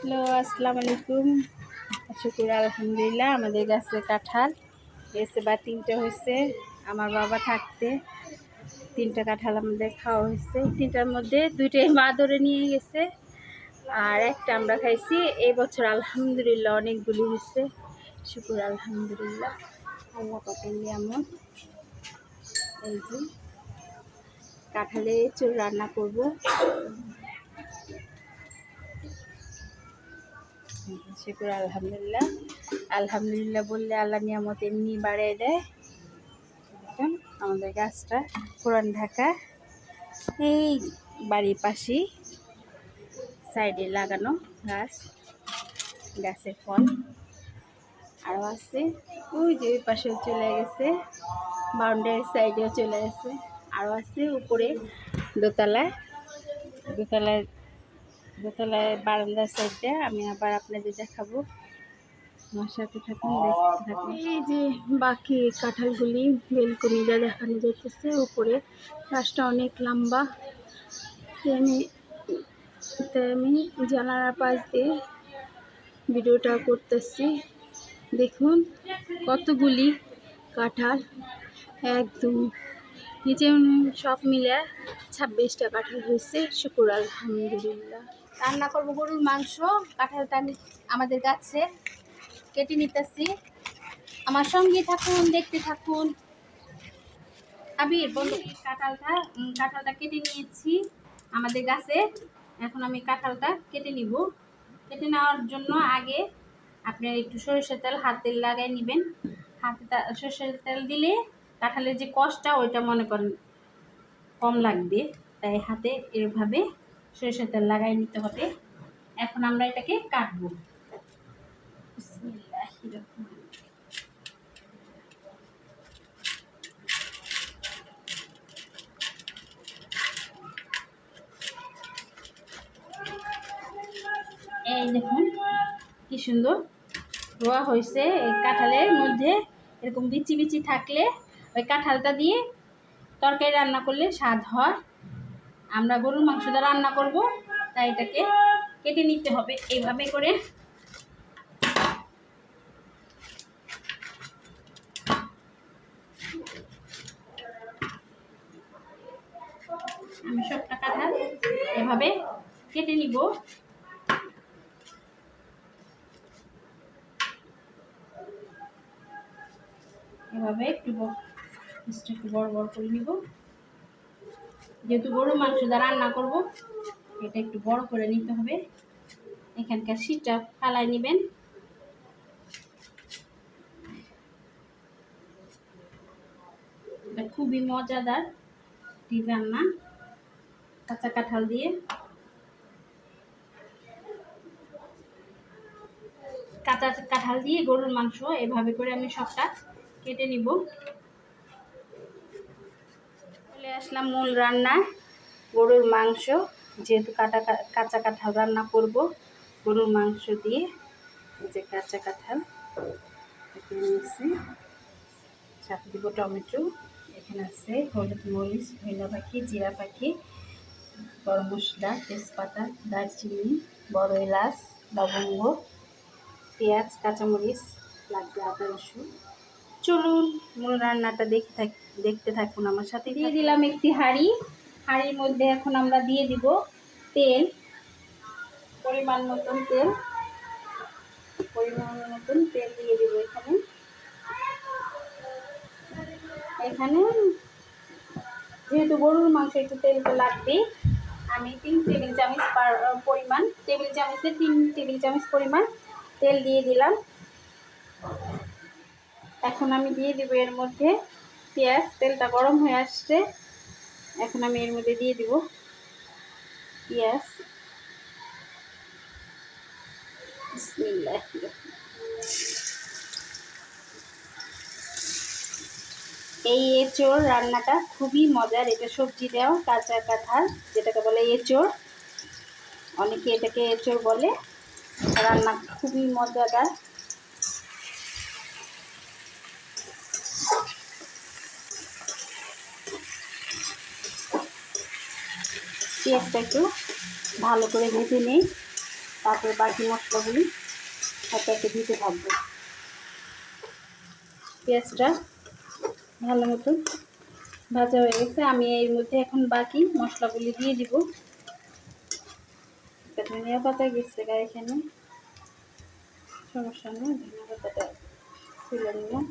Hello আসসালামু আলাইকুম শুকুর আলহামদুলিল্লাহ। আমাদের গাছে কাঁঠাল। এসে বা তিনটে হয়েছে। আমার বাবা থাকতে তিনটা কাঁঠাল আমাদের খাওয়া হয়েছে। তিনটার মধ্যে দুইটাই মা ধরে নিয়ে গেছে। আর একটা আমরা খাইছি। এই বছর আলহামদুলিল্লাহ অনেকগুলি হয়েছে। শুকুর আলহামদুলিল্লাহ। আল্লাহ কত নিয়ামত এই যে কাঁঠালে চুল রান্না করব। শুকুর, আলহামদুলিল্লাহ। আলহামদুলিল্লাহ বললে আল্লাহ নিয়ামত এমনি বাড়িয়ে দেয়। আমাদের গাছটা, পুরান ঢাকা। এই বাড়ির পাশেই সাইডে লাগানো গাছ গাছের ফল। আরও আছে, ওই যে ওই পাশেও চলে গেছে, বাউন্ডারির সাইডেও চলে গেছে। আরও আছে উপরে দোতলায় দোতলায় দোতলায় বারান্দার সাইডটা আমি আবার আপনাদের দেখাবো। থাকুন এই যে বাকি কাঁঠালগুলি দেখানো অনেক লম্বা। আমি আমি জানালার পাশ দিয়ে ভিডিওটা করতেছি। দেখুন, কতগুলি কাঁঠাল, একদম নিচে সব মিলে ছাব্বিশটা কাঁঠাল হয়েছে। শুকুর, আলহামদুলিল্লাহ। রান্না করব গরুর মাংস কাঁঠালটা আমি আমাদের গাছে, কেটে নিতেছি। আমার সঙ্গে থাকুন, দেখতে থাকুন। আবির, বলো কাঁঠালটা কাঁঠালটা কেটে নিয়েছি আমাদের গাছে। এখন আমি কাঁঠালটা কেটে নিব। কেটে নেওয়ার জন্য আগে আপনি একটু সরিষার তেল হাত লাগাই নেবেন। হাতে সরিষার তেল দিলে কাঁঠালের যে কষটা, ওইটা মনে করেন কম লাগবে। তাই হাতে এভাবে সরিষার তেল লাগাই নিতে হবে। এখন আমরা এটাকে কাটবো। এই দেখুন, কি সুন্দর রোয়া হয়েছে। এই কাঁঠালের মধ্যে এরকম বিচি বিচি থাকলে ওই কাঁঠালটা দিয়ে তরকারি রান্না করলে স্বাদ হয়। আমরা গরুর মাংসটা রান্না করব, তাই এটাকে কেটে নিতে হবে এইভাবে করে। আমি সবটা কাঁঠাল এভাবে কেটে নিব। এভাবে একটু একটু বড় বড় করে নিব। যেহেতু গরু মাংসটা রান্না করব, এটা একটু বড় করে নিতে হবে। এখানকার শীতটা ফালাই নেবেন। এটা খুবই মজাদার রান্না, কাঁচা কাঁঠাল দিয়ে। কাঁচা কাঁঠাল দিয়ে গরুর মাংস, এভাবে করে আমি সবটা কেটে নিব। আসলাম মূল রান্না, গরুর মাংস। যেহেতু কাটা কাঁচা কাঁঠাল রান্না করব, গরুর মাংস দিয়ে যে কাঁচা কাঁঠাল নিয়েছি সাথে দিব টমেটো, এখানে আছে হলুদ মরিচ ধইনা পাখি, জিরা পাখি, গরম মশলা, তেজপাতা, দারচিনি, বড় এলাচ, লবঙ্গ, পেঁয়াজ, কাঁচামরিচ, লাগবে আদা রসুন। চলুন মূল রান্নাটা দেখে থাক। দেখতে থাকুন আমার সাথে দিয়ে দিলাম একটি হাঁড়ি। হাঁড়ির মধ্যে এখন আমরা দিয়ে দিব তেল পরিমাণ মতন তেল। পরিমাণ মতন তেল দিয়ে দিব এখানে। এখানে যেহেতু গরুর মাংস একটু তেল তেলটা লাগবে আমি তিন টেবিল চামচ পার- পরিমাণ টেবিল চামচে তিন টেবিল চামচ পরিমাণ তেল দিয়ে দিলাম। এখন আমি দিয়ে দিব এর মধ্যে পেঁয়াজ, তেলটা গরম হয়ে আসছে। এখন আমি এর মধ্যে দিয়ে দিব পেঁয়াজ। এই এঁচোড় রান্নাটা খুবই মজার। এটা সবজি দেওয়া, কাঁচা কাঁঠাল, যেটাকে বলে এঁচোড়। অনেকে এটাকে এঁচোড় বলে। রান্না খুবই মজাদার। পেঁয়াজটা একটু ভালো করে ভেজে নিই। তারপরে বাকি মশলাগুলি একে একে দিতে থাকব। পেঁয়াজটা ভালো মতো ভাজা হয়ে গেছে। আমি এর মধ্যে এখন বাকি মশলাগুলি দিয়ে দিব। একটা ধনিয়া পাতা গেছে গা এখানে। সমস্যা নেই, ধনিয়া পাতাটা তুলে নিলাম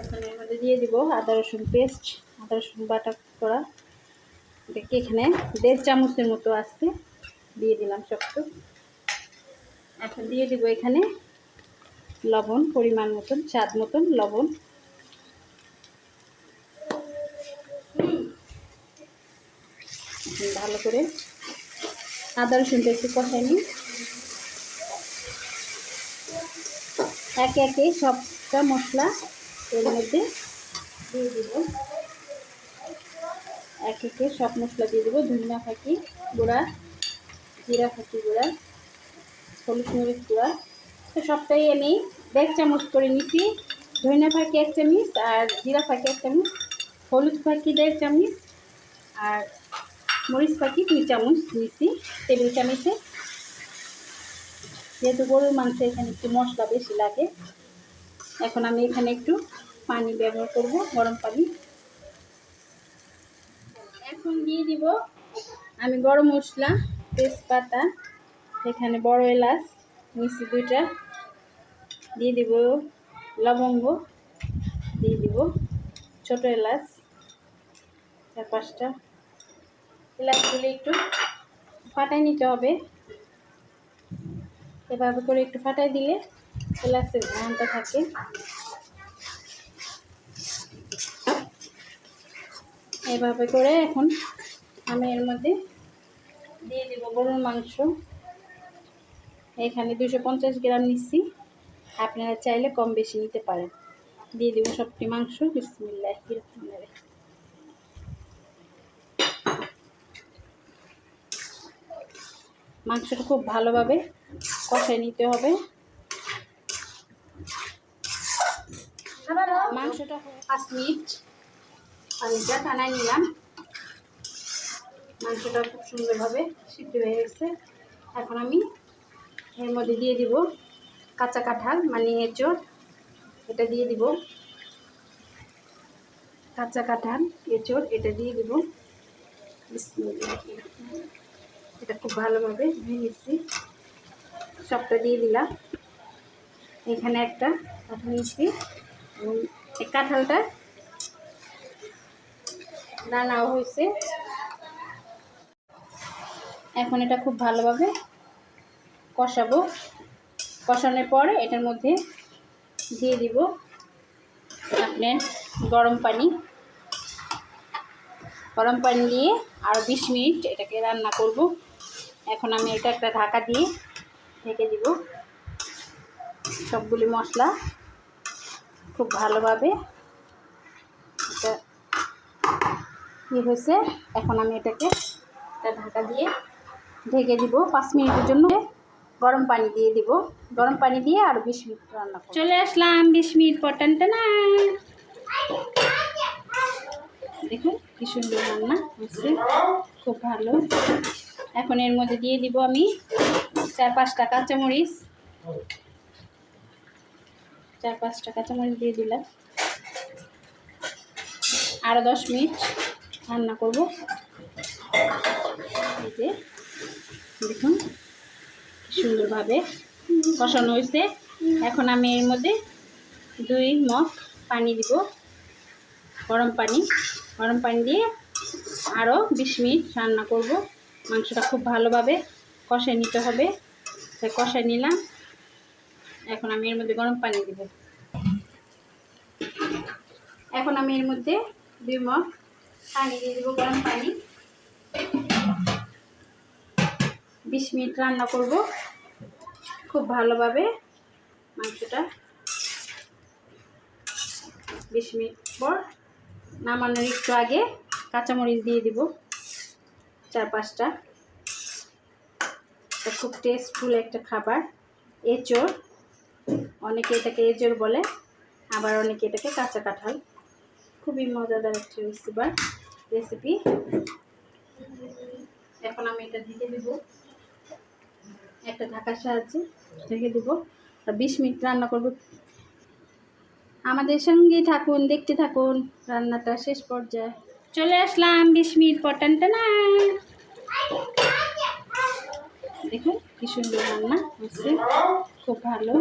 এখন এর মধ্যে দিয়ে দিব আদা রসুন পেস্ট। আদা রসুন বাটা করা। দেখি এখানে দেড় চামচের মতো আছে। দিয়ে দিলাম সবটু এখন দিয়ে দিব এখানে লবণ, পরিমাণ মতন, স্বাদ মতন লবণ। ভালো করে আদা রসুনটা একটু কষাই নিই। একে একে সবটা মশলা এর মধ্যে দিয়ে দিব। এক একে সব মশলা দিয়ে দেবো। ধনিয়া ফাঁকি গুঁড়া, জিরা ফাঁকি গুঁড়া, হলুদ মরিচ গুঁড়া। তো সবটাই আমি দেড় চামচ করে নিচ্ছি ধনিয়া ফাঁকি এক চামচ আর জিরা ফাঁকি এক চামচ, হলুদ ফাঁকি দেড় চামচ আর মরিচ পাখি দুই চামচ নিচ্ছি টেবিল চামচে। যেহেতু গরুর মাংস এখানে একটু মশলা বেশি লাগে, এখন আমি এখানে একটু পানি ব্যবহার করব, গরম পানি। এখন দিয়ে দিব আমি গরম মশলা, তেজপাতা, এখানে বড় এলাচ মিষ্টি দুইটা। দিয়ে দিব লবঙ্গ, দিয়ে দিব ছোট এলাচ, চার পাঁচটা। এলাচগুলো একটু ফাটাই নিতে হবে। এভাবে করে একটু ফাটাই দিলে এলাচের ঘ্রাণটা থাকে। এভাবে করে এখন আমি এর মধ্যে দিয়ে দেবো গরুর মাংস। এখানে দুশো পঞ্চাশ গ্রাম নিচ্ছি। আপনারা চাইলে কম বেশি নিতে পারেন। দিয়ে দেবো সবটি মাংস। বিসমিল্লাহ। মাংসটা খুব ভালোভাবে কষাই নিতে হবে। মাংসটা পাঁচ মিনিট পানিটা টানাই নিলাম, মাংসটা খুব সুন্দরভাবে সিদ্ধ হয়ে গেছে। এখন আমি এর মধ্যে দিয়ে দিব কাঁচা কাঁঠাল মানে এঁচড়, এটা দিয়ে দিব। কাঁচা কাঁঠাল, এঁচড়, এটা দিয়ে দিব। এটা খুব ভালোভাবে ভেঙেছি সবটা দিয়ে দিলাম। এখানে একটা কাঁঠাল নিচ্ছি এবং রান্নাও হয়েছে। এখন এটা খুব ভালোভাবে কষাবো। কষানোর পরে এটার মধ্যে দিয়ে দিব আপনার গরম পানি। গরম পানি দিয়ে আরও বিশ মিনিট এটাকে রান্না করব। এখন আমি এটা একটা ঢাকা দিয়ে ঢেকে দিব। সবগুলি মশলা খুব ভালোভাবে এটা কি হয়েছে? এখন আমি এটাকে একটা ঢাকা দিয়ে ঢেকে দিব। পাঁচ মিনিটের জন্য গরম পানি দিয়ে দিব। গরম পানি দিয়ে আর বিশ মিনিট রান্না চলে আসলাম বিশ মিনিট পর টানটানা দেখুন কি সুন্দর রান্না হচ্ছে খুব ভালো। এখন এর মধ্যে দিয়ে দিব আমি চার পাঁচটা কাঁচামরিচ। চার পাঁচটা কাঁচামরিচ দিয়ে দিলাম। আরও দশ মিনিট। রান্না করব। এই যে, দেখুন সুন্দরভাবে কষানো হয়েছে। এখন আমি এর মধ্যে দুই মগ পানি দিব, গরম পানি। গরম পানি দিয়ে আরও বিশ মিনিট রান্না করব। মাংসটা খুব ভালোভাবে কষায় নিতে হবে। কষায় নিলাম। এখন আমি এর মধ্যে গরম পানি দিব। এখন আমি এর মধ্যে দুই মগ পানি দিয়ে দেবো গরম পানি। বিশ মিনিট রান্না করব। খুব ভালোভাবে মাংসটা বিশ মিনিট পর নামানোর একটু আগে কাঁচামরিচ দিয়ে দিব চার পাঁচটা খুব টেস্টফুল একটা খাবার। এঁচড়, অনেকে এটাকে এঁচড় বলে, আবার অনেকে এটাকে কাঁচা কাঁঠাল। খুবই মজাদার একটা রেসিপার রেসিপি এখন আমি এটা ঢেকে দেব। একটা ঢাকার সাহায্যে ঢেকে দেব। আর বিশ মিনিট রান্না করব। আমাদের সঙ্গে থাকুন, দেখতে থাকুন। রান্নাটা শেষ পর্যায়ে চলে আসলাম। বিশ মিনিট পর টানটানা দেখুন কি সুন্দর রান্না হচ্ছে। খুব ভালো।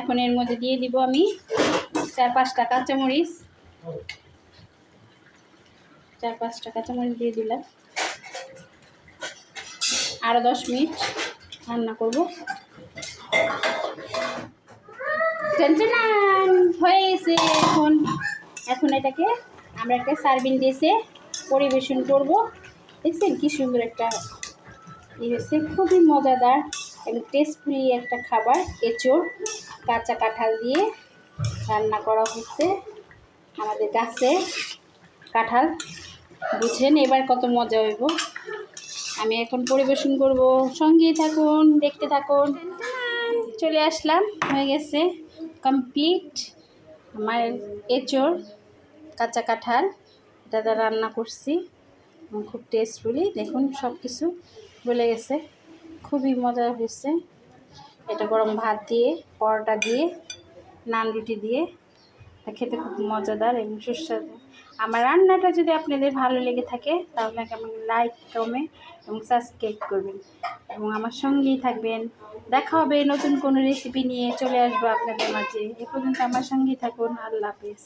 এখন এর মধ্যে দিয়ে দিব আমি চার পাঁচটা কাঁচামরিচ। চার পাঁচটা কাঁচামরিচ দিয়ে দিলাম। আরও দশ মিনিট রান্না করব। হয়ে গেছে এখন। এখন এটাকে আমরা একটা সার্ভিং ডিশে পরিবেশন করব। দেখছেন কি সুন্দর একটা হচ্ছে খুবই মজাদার এবং টেস্টফুলি একটা খাবার, এঁচোড়, কাঁচা কাঁঠাল দিয়ে রান্না করা হচ্ছে আমাদের গাছে কাঁঠাল বুঝছেন এবার কত মজা হইব। আমি এখন পরিবেশন করব। সঙ্গেই থাকুন, দেখতে থাকুন। চলে আসলাম, হয়ে গেছে কমপ্লিট আমার এঁচোড় কাঁচা কাঁঠাল। এটা রান্না করছি। খুব টেস্টফুলি দেখুন সব কিছু বলে গেছে। খুবই মজা হয়েছে। এটা গরম ভাত দিয়ে, পরোটা দিয়ে, নান রুটি দিয়ে। এটা খেতে খুব মজাদার এবং সুস্বাদু। আমার রান্নাটা যদি আপনাদের ভালো লেগে থাকে, তাহলে কেমন লাইক কমে এবং সাবস্ক্রাইব করবেন এবং আমার সঙ্গেই থাকবেন। দেখা হবে নতুন কোনো রেসিপি নিয়ে, চলে আসব আপনাদের মাঝে। এ পর্যন্ত আমার সঙ্গেই থাকুন। আল্লাহ হাফিজ।